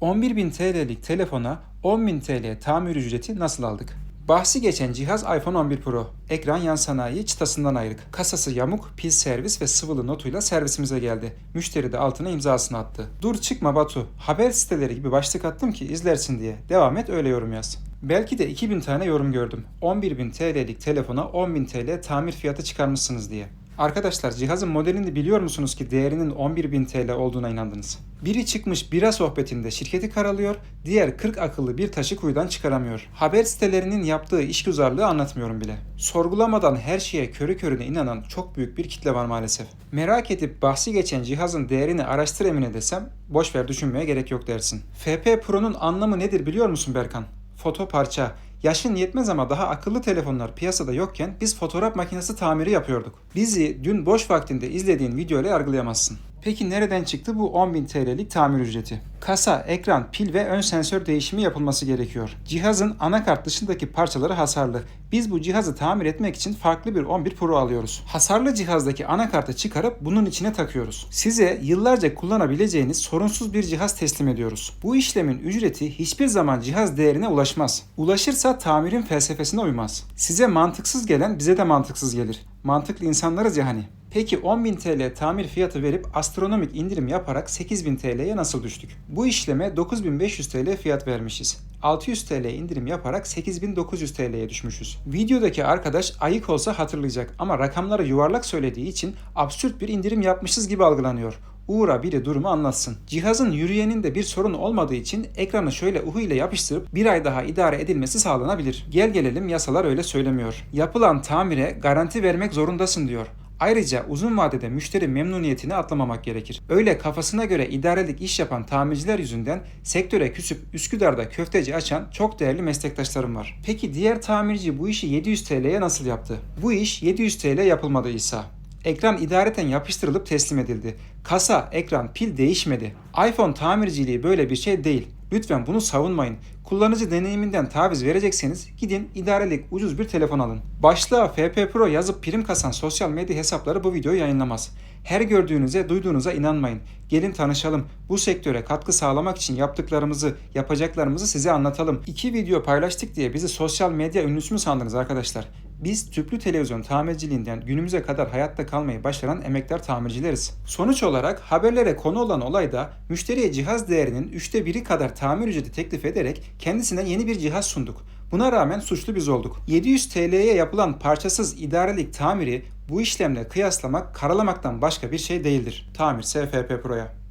11.000 TL'lik telefona 10.000 TL tamir ücreti nasıl aldık? Bahsi geçen cihaz iPhone 11 Pro. Ekran yan sanayi çıtasından ayrık. Kasası yamuk, pil servis ve sıvılı notuyla servisimize geldi. Müşteri de altına imzasını attı. Dur çıkma Batu. Haber siteleri gibi başlık attım ki izlersin diye. Devam et öyle yorum yaz. Belki de 2000 tane yorum gördüm. 11.000 TL'lik telefona 10.000 TL tamir fiyatı çıkarmışsınız diye. Arkadaşlar cihazın modelini biliyor musunuz ki değerinin 11.000 TL olduğuna inandınız? Biri çıkmış bira sohbetinde şirketi karalıyor, diğer 40 akıllı bir taşı kuyudan çıkaramıyor. Haber sitelerinin yaptığı işgüzarlığı anlatmıyorum bile. Sorgulamadan her şeye körü körüne inanan çok büyük bir kitle var maalesef. Merak edip bahsi geçen cihazın değerini araştır Emine desem, boş ver düşünmeye gerek yok dersin. FP Pro'nun anlamı nedir biliyor musun Berkan? Foto parça, Yaşın yetmez ama daha akıllı telefonlar piyasada yokken biz fotoğraf makinesi tamiri yapıyorduk. Bizi dün boş vaktinde izlediğin videoyla yargılayamazsın. Peki nereden çıktı bu 10.000 TL'lik tamir ücreti? Kasa, ekran, pil ve ön sensör değişimi yapılması gerekiyor. Cihazın anakart dışındaki parçaları hasarlı. Biz bu cihazı tamir etmek için farklı bir 11 Pro alıyoruz. Hasarlı cihazdaki anakartı çıkarıp bunun içine takıyoruz. Size yıllarca kullanabileceğiniz sorunsuz bir cihaz teslim ediyoruz. Bu işlemin ücreti hiçbir zaman cihaz değerine ulaşmaz. Ulaşırsa tamirin felsefesine uymaz. Size mantıksız gelen bize de mantıksız gelir. Mantıklı insanlarız ya hani. Peki 10.000 TL tamir fiyatı verip astronomik indirim yaparak 8.000 TL'ye nasıl düştük? Bu işleme 9500 TL fiyat vermişiz. 600 TL indirim yaparak 8900 TL'ye düşmüşüz. Videodaki arkadaş ayık olsa hatırlayacak ama rakamları yuvarlak söylediği için absürt bir indirim yapmışız gibi algılanıyor. Uğur'a biri durumu anlatsın. Cihazın yürüyeninde bir sorun olmadığı için ekranı şöyle uhu ile yapıştırıp bir ay daha idare edilmesi sağlanabilir. Gel gelelim yasalar öyle söylemiyor. Yapılan tamire garanti vermek zorundasın diyor. Ayrıca uzun vadede müşteri memnuniyetini atlamamak gerekir. Öyle kafasına göre idarelik iş yapan tamirciler yüzünden sektöre küsüp Üsküdar'da köfteci açan çok değerli meslektaşlarım var. Peki diğer tamirci bu işi 700 TL'ye nasıl yaptı? Bu iş 700 TL yapılmadı İsa. Ekran idareten yapıştırılıp teslim edildi. Kasa, ekran, pil değişmedi. iPhone tamirciliği böyle bir şey değil. Lütfen bunu savunmayın. Kullanıcı deneyiminden taviz verecekseniz gidin idarelik ucuz bir telefon alın. Başlığa FP Pro yazıp prim kasan sosyal medya hesapları bu videoyu yayınlamaz. Her gördüğünüze, duyduğunuza inanmayın. Gelin tanışalım. Bu sektöre katkı sağlamak için yaptıklarımızı, yapacaklarımızı size anlatalım. İki video paylaştık diye bizi sosyal medya ünlüsü mü sandınız arkadaşlar? Biz tüplü televizyon tamirciliğinden günümüze kadar hayatta kalmayı başaran emektar tamircileriz. Sonuç olarak haberlere konu olan olayda müşteriye cihaz değerinin üçte biri kadar tamir ücreti teklif ederek kendisine yeni bir cihaz sunduk. Buna rağmen suçlu biz olduk. 700 TL'ye yapılan parçasız idarelik tamiri bu işlemle kıyaslamak karalamaktan başka bir şey değildir. Tamir SFP Pro'ya.